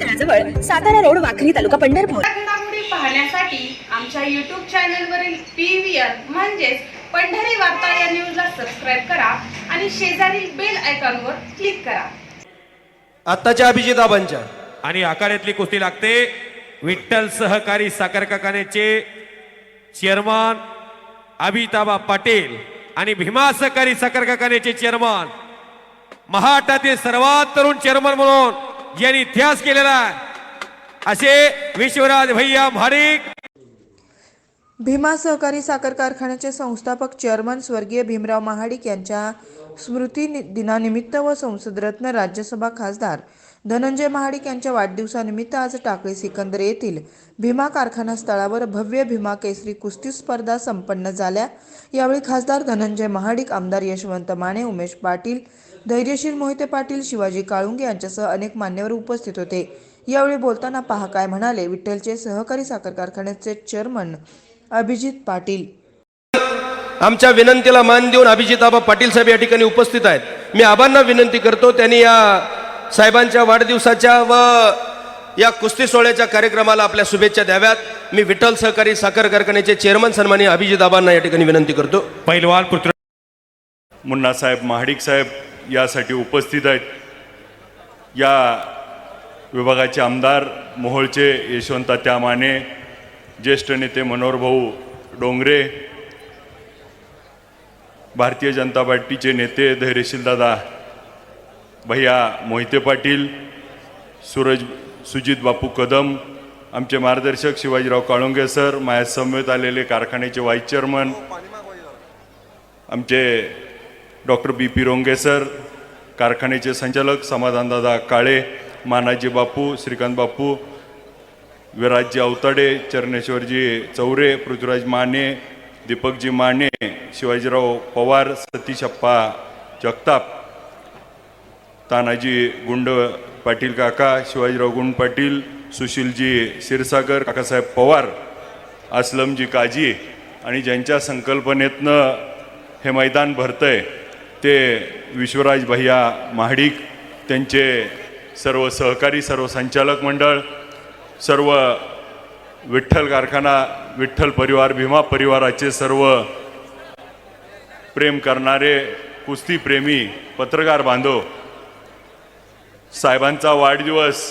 तळाजवळ Satara road Wakhari तालुका पंढरपूर. पाहण्यासाठी आमच्या YouTube चॅनलवरील पी व्ही आर म्हणजेच पंढरी वार्ता या न्यूजला सबस्क्राईब करा आणि शेजारील बेल आयकॉनवर क्लिक करा. आत्ताच्या अभिजित आबांच्या. आणि आकारातली कुस्ती लागते. विठ्ठल सहकारी साखर कारखान्याचे चेअरमन अभिताबा पाटील आणि भीमा सहकारी साखर कारखान्याचे चेअरमन महाराष्ट्रातील सर्वात तरुण चेअरमन म्हणून यांनी इतिहास केलेला असे विश्वराज भैया महाडिक. भीमा सहकारी साखर कारखान्याचे संस्थापक चेअरमन स्वर्गीय भीमराव महाडिक यांच्या स्मृती दिनानिमित्त व संसदरत्न राज्यसभा खासदार धनंजय महाडिक यांच्या वाढदिवसानिमित्त आज टाकळी सिकंदर येथील भीमा कारखाना स्थळावर भव्य भीमा केसरी कुस्ती स्पर्धा संपन्न झाल्या. यावेळी खासदार धनंजय महाडिक आमदार यशवंत माने उमेश पाटील धैर्यशील मोहिते पाटील शिवाजी काळुंगे यांच्यासह अनेक मान्यवर उपस्थित होते. यावेळी बोलताना पहा काय म्हणाले विठ्ठलचे सहकारी साखर कारखान्याचे चेअरमन अभिजित पाटील. आमच्या विनंतीला मान देऊन अभिजित आबा पाटील साहेब या ठिकाणी उपस्थित आहेत. मी आबांना विनंती करतो त्यांनी या साहेबांच्या वाढदिवसाच्या व या कुस्ती सोहळ्याच्या कार्यक्रमाला आपल्या शुभेच्छा द्याव्यात. मी विठ्ठल सहकारी साखर कारखान्याचे चेअरमन सन्मानी अभिजित आबांना या ठिकाणी विनंती करतो. पैलवान पुत्र मुन्नासाहेब महाडिक साहेब यासाठी उपस्थित आहेत. या विभागाचे आमदार मोहोळचे यशवंत त्या माने ज्येष्ठ नेते मनोहरभाऊ डोंगरे भारतीय जनता पार्टीचे नेते धैर्यशील दादा भैया मोहिते पाटील सूरज सुजित बापू कदम आमचे मार्गदर्शक शिवाजीराव काळुंगे सर माझ्या समवेत आलेले कारखान्याचे व्हाईस चेअरमन आमचे doctor B P Ronge sir कारखान्याचे संचालक समाधानदादा काळे मानाजी बापू श्रीकांत बापू विराजजी अवताडे चरणेश्वरजी चौरे पृथ्वीराज माने दीपकजी माने शिवाजीराव पवार सतीशप्पा जगताप तानाजी गुंड पाटील काका शिवाजीराव गुंड पाटील सुशीलजी क्षीरसागर काकासाहेब पवार असलमजी काजी आणि ज्यांच्या संकल्पनेतनं हे मैदान भरतंय. ते विश्वराज भैया महाडिक त्यांचे सर्व सहकारी सर्व संचालक मंडळ सर्व विठ्ठल कारखाना विठ्ठल परिवार भीमा परिवाराचे सर्व प्रेम करणारे कुस्तीप्रेमी पत्रकार बांधव साहेबांचा वाढदिवस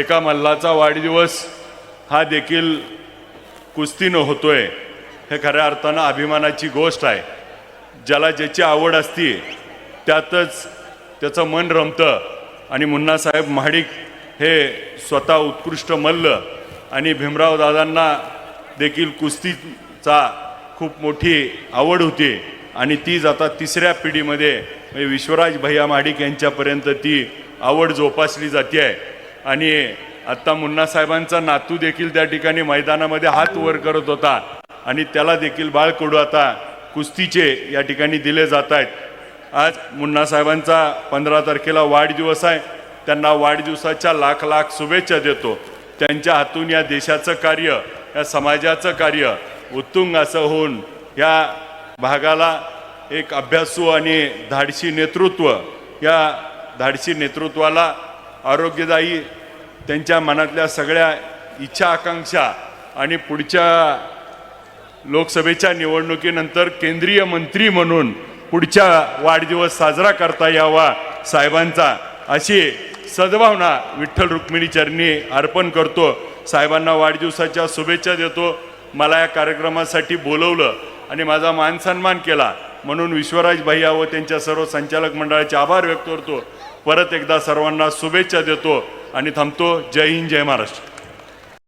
एका मल्लाचा वाढदिवस हा देखील कुस्तीनं होतोय हे खऱ्या अर्थानं अभिमानाची गोष्ट आहे. ज्याला ज्याची आवड असते त्यातच त्याचं मन रमतं. आणि मुन्नासाहेब महाडिक हे स्वतः उत्कृष्ट मल्ल आणि भीमराव दादांना देखील कुस्तीचा खूप मोठी आवड होती. आणि तीच आता तिसऱ्या पिढीमध्ये म्हणजे विश्वराज भैया महाडिक यांच्यापर्यंत ती आवड जोपासली जाते आहे आणि आत्ता मुन्नासाहेबांचा नातू देखील त्या ठिकाणी मैदानामध्ये हात वर करत होता. आणि त्याला देखील बाळकडू आता कुस्तीचे या ठिकाणी दिले जात आहेत. आज मुन्नासाहेबांचा पंधरा तारखेला वाढदिवस आहे. त्यांना वाढदिवसाच्या लाख लाख शुभेच्छा देतो. त्यांच्या हातून या देशाचं कार्य या समाजाचं कार्य उत्तुंग असं होऊन या भागाला एक अभ्यासू आणि धाडशी नेतृत्व या धाडशी नेतृत्वाला आरोग्यदायी त्यांच्या मनातल्या सगळ्या इच्छा आकांक्षा आणि पुढच्या लोकसभेच्या निवडणुकीनंतर केंद्रीय मंत्री म्हणून पुढच्या वाढदिवस साजरा करता यावा साहेबांचा अशी सद्भावना विठ्ठल रुक्मिणी चरणी अर्पण करतो. साहेबांना वाढदिवसाच्या शुभेच्छा देतो. मला या कार्यक्रमासाठी बोलवलं आणि माझा मानसन्मान केला. म्हणून विश्वराज भैया व त्यांच्या सर्व संचालक मंडळाचे आभार व्यक्त करतो. परत एकदा सर्वांना शुभेच्छा देतो आणि थांबतो. जय हिंद जय महाराष्ट्र.